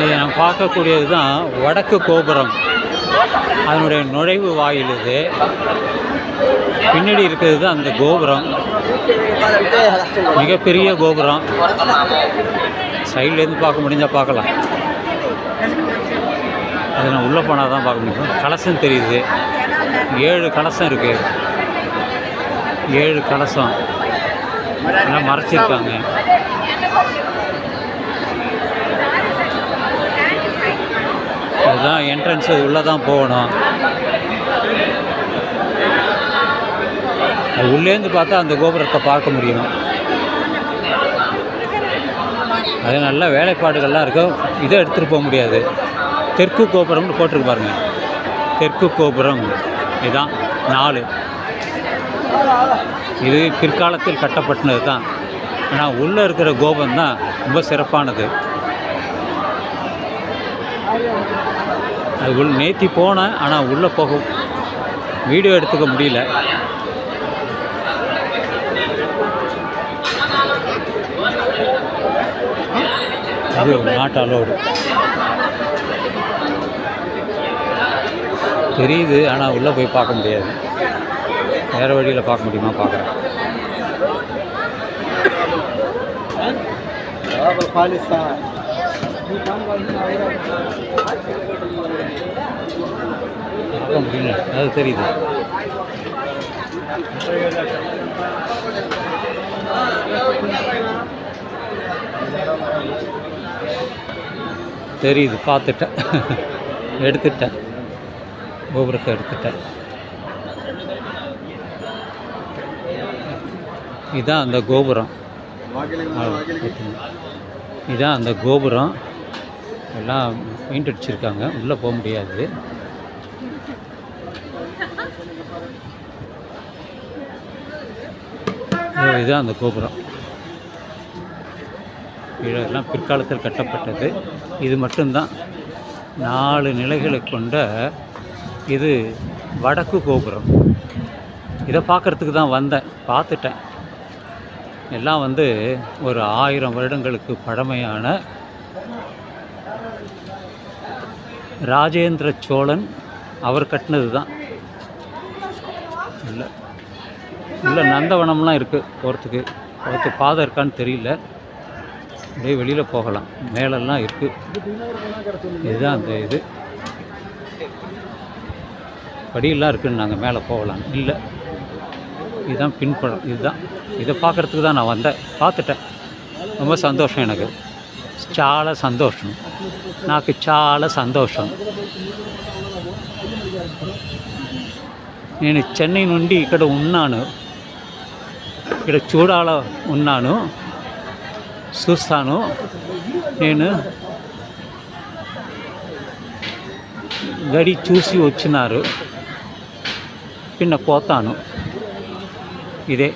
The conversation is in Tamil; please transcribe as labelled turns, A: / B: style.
A: இது நம்ம பார்க்கக்கூடியது தான் வடக்கு கோபுரம். அதனுடைய நுழைவு வாயில் இது. பின்னாடி இருக்கிறது தான் அந்த கோபுரம். மிகப்பெரிய கோபுரம். சைட்லேருந்து பார்க்க முடிஞ்சால் பார்க்கலாம். அது நான் உள்ளே போனால் தான் பார்க்க முடியும். கலசம் தெரியுது. ஏழு கலசம் இருக்குது ஏழு கலசம். எல்லாம் மறைச்சிருக்காங்க. அதுதான் என்ட்ரன்ஸ் உள்ளே தான் போகணும். அது உள்ளேருந்து பார்த்தா அந்த கோபுரத்தை பார்க்க முடியும். அது நல்ல வேலைப்பாடுகள்லாம் இருக்கும். இதை எடுத்துகிட்டு போக முடியாது. தெற்கு கோபுரம்னு போட்டிருக்கு பாருங்கள் தெற்கு கோபுரம் இதுதான் நாலு. இது பிற்காலத்தில் கட்டப்பட்டது தான் ஆனால் உள்ளே இருக்கிற கோபுரம் தான் ரொம்ப சிறப்பானது. அது உள் நேத்தி போனேன் ஆனால் உள்ளே போக வீடியோ எடுத்துக்க முடியல. அது நாட் அலோடு தெரியுது ஆனால் உள்ளே போய் பார்க்க முடியாது. வேறு வழியில் பார்க்க முடியுமா? பார்க்குறேன். பார்க்க அது தெரியுது. தெரியுது பார்த்துட்டேன். எடுத்துட்டேன். கோபுரத்தை எடுத்துட்டேன். இதுதான் அந்த கோபுரம். இதான் இதுதான் அந்த கோபுரம். எல்லாம் பெயிண்ட் அடிச்சிருக்காங்க. உள்ளே போக முடியாது. இதுதான் அந்த கோபுரம். இதெல்லாம் பிற்காலத்தில் கட்டப்பட்டது. இது மட்டும்தான். நாலு நிலைகளை கொண்ட இது வடக்கு கோபுரம். இதை பார்க்குறதுக்கு தான் வந்தேன். பார்த்துட்டேன். எல்லாம் வந்து ஒரு ஆயிரம் வருடங்களுக்கு பழமையான ராஜேந்திர சோழன் அவர் கட்டினது தான் இல்லை. இல்லை நந்தவனம்லாம் இருக்குது போகிறதுக்கு போகிறதுக்கு பாதை இருக்கான்னு தெரியல அப்படியே வெளியில் போகலாம் மேலெல்லாம் இருக்குது இதுதான் அந்த இது படியெல்லாம் இருக்குன்னு நாங்கள் மேலே போகலாம் இல்லை இதுதான் பின்புறம் இதுதான் இதை பார்க்குறதுக்கு தான் நான் வந்தேன் பார்த்துட்டேன் ரொம்ப సంతోషం எனக்கு చాలా సంతోషం నాకు చాలా సంతోషం నేను చెన్నై నుండి ఇక్కడ ఉన్నాను ఇక్కడ చూడాల ఉన్నాను చూస్తాను. నేను గడి చూసి వచ్చినారు. పిన్న పోతాను. ఇదే.